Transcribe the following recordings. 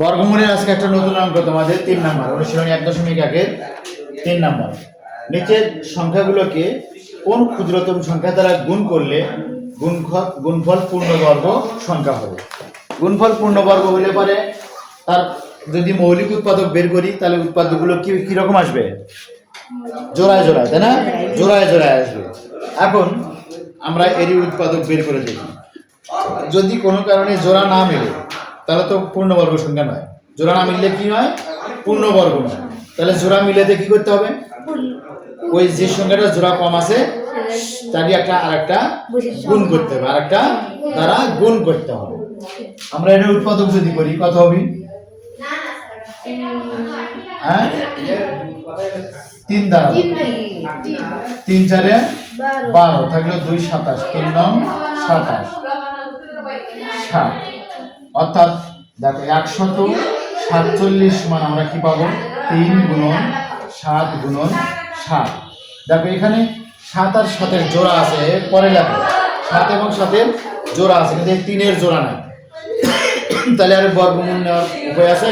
বর্গমূলের আজকে একটা নতুন অঙ্ক তোমাদের, তিন নাম্বার। অনুশীলনী এক দশমিক একের তিন নাম্বার। নিচের সংখ্যাগুলোকে কোন ক্ষুদ্রতম সংখ্যা দ্বারা গুণ করলে গুণফল গুণফল পূর্ণবর্গ সংখ্যা হবে? গুণফল পূর্ণবর্গ হলে পরে তার যদি মৌলিক উৎপাদক বের করি, তাহলে উৎপাদকগুলো কি কীরকম আসবে? জোড়ায় জোড়ায়, তাই না? জোড়ায় জোড়ায় আসবে। এখন আমরা এরই উৎপাদক বের করে দেখি। যদি কোনো কারণে জোড়া না মেলে তাহলে তো পূর্ণবর্গ সংখ্যা নয়। জোড়া না মিললে কি নয় পূর্ণবর্গ নয়। তাহলে জোড়া মিলাতে কি করতে হবে? ওই যে সংখ্যাটা জোড়া কম আছে তারই একটা আর একটা গুণ করতে হবে আর একটা দ্বারা গুণ করতে হবে। আমরা এটা উৎপাদক যদি করি কত হবে? হ্যাঁ? তিন দ্বারা তিন চারে বারো থাকল দুই সাতাশ তিন নং সাতাশ। ষাট অর্থাৎ দেখো, একশত সাতচল্লিশ মান আমরা কি পাবো? তিন গুণন সাত গুণন সাত। দেখো, এখানে সাত আর সাতের জোড়া আছে পরে দেখো সাত এবং সাতের জোড়া আছে, কিন্তু এই তিনের জোড়া নাই। তাহলে আর বর্গমূল নেওয়ার উপায় আছে?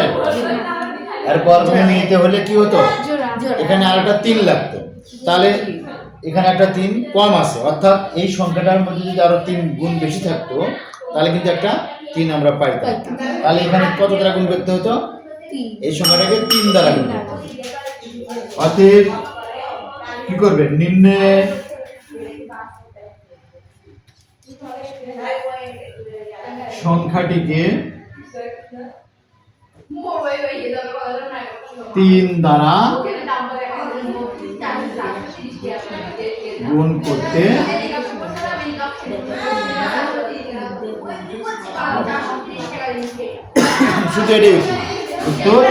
আর বর্গমূল নিতে হলে কি হতো? এখানে আর একটা তিন লাগতো। তাহলে এখানে একটা তিন কম আছে। অর্থাৎ এই সংখ্যাটার মধ্যে যদি আরও তিন গুণ বেশি থাকতো তাহলে কিন্তু একটা তিন আমরা পাইতাম। তাহলে এখানে কত দ্বারা গুণ করতে হতো? এই সংখ্যাটাকে তিন দ্বারা গুণ করতে অতএব কি করবে? নিম্নে সংখ্যাটিকে তিন দ্বারা গুণ করতে শুধু এটাই উত্তর?